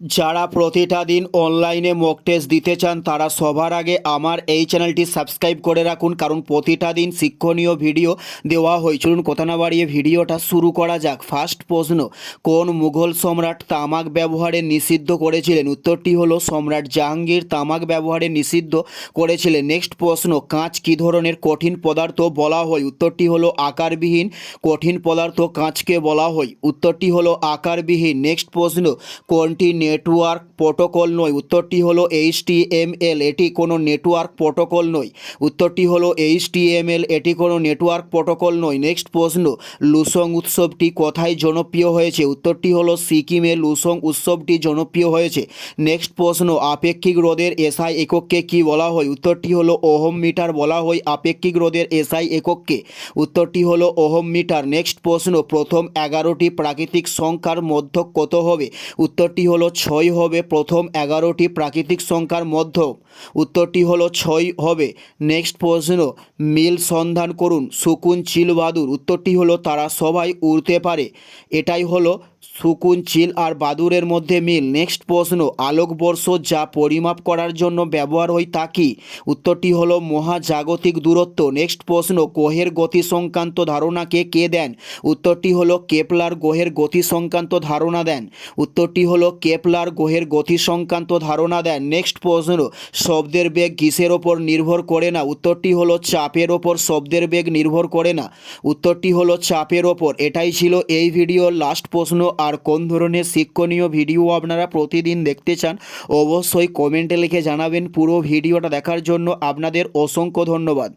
যারা প্রতিটা দিন অনলাইনে মক টেস্ট দিতে চান, তারা সবার আগে আমার এই চ্যানেলটি সাবস্ক্রাইব করে রাখুন। কারণ প্রতিটা দিন শিক্ষণীয় ভিডিও দেওয়া হয়। চলুন কথা না বাড়িয়ে ভিডিওটা শুরু করা যাক। ফার্স্ট প্রশ্ন, কোন মুঘল সম্রাট তামাক ব্যবহারে নিষিদ্ধ করেছিলেন? উত্তরটি হলো, সম্রাট জাহাঙ্গীর তামাক ব্যবহারে নিষিদ্ধ করেছিলেন। নেক্সট প্রশ্ন, কাঁচ কী ধরনের কঠিন পদার্থ বলা হয়? উত্তরটি হলো, আকারবিহীন কঠিন পদার্থ কাঁচকে বলা হয়। উত্তরটি হলো, আকারবিহীন। নেক্সট প্রশ্ন, কোনটি নেটওয়ার্ক প্রোটোকল নয়। উত্তরটি হলো এইচটিএমএল, এটি কোনো নেটওয়ার্ক প্রোটোকল নয়। উত্তরটি হলো এইচটিএমএল, এটি কোনো নেটওয়ার্ক প্রোটোকল নয়। নেক্সট প্রশ্ন, লুসং উৎসবটি কোথায় জনপ্রিয় হয়েছে? উত্তরটি হলো সিকিমে লুসং উৎসবটি জনপ্রিয় হয়েছে। নেক্সট প্রশ্ন, আপেক্ষিক রোধের এসআই একককে কি বলা হয়? উত্তরটি হলো ওহম মিটার বলা হয় আপেক্ষিক রোধের এসআই একককে উত্তরটি হলো ওহম মিটার। নেক্সট প্রশ্ন, প্রথম এগারোটি প্রাকৃতিক সংখ্যার মধ্য কত হবে? উত্তরটি হলো ছয় হবে প্রথম এগারোটি প্রাকৃতিক সংখ্যার মধ্য। উত্তরটি হলো ছয় হবে। নেক্সট প্রশ্ন, মিল সন্ধান করুন, শকুন চিলবাদুর উত্তরটি হলো তারা সবাই উড়তে পারে। এটাই হলো সুকুন, চিল আর বাদুরের মধ্যে মিল। নেক্সট প্রশ্ন আলোকবর্ষ যা পরিমাপ করার জন্য ব্যবহার হয় তা কি? উত্তরটি হলো মহাজাগতিক দূরত্ব। নেক্সট প্রশ্ন গ্রহের গতি সংক্রান্ত ধারণাকে কে দেন? উত্তরটি হলো কেপলার গ্রহের গতি সংক্রান্ত ধারণা দেন। উত্তরটি হলো কেপলার গ্রহের গতি সংক্রান্ত ধারণা দেন। নেক্সট প্রশ্ন, শব্দের বেগ কিসের ওপর নির্ভর করে না? উত্তরটি হলো চাপের ওপর শব্দের বেগ নির্ভর করে না। উত্তরটি হলো চাপের ওপর। এটাই ছিল এই ভিডিওর লাস্ট প্রশ্ন। আর কোন ধরনের শিক্ষণীয় ভিডিও আপনারা প্রতিদিন দেখতে চান, অবশ্যই কমেন্টে লিখে জানাবেন পুরো ভিডিওটা দেখার জন্য। আপনাদের অসংখ্য ধন্যবাদ।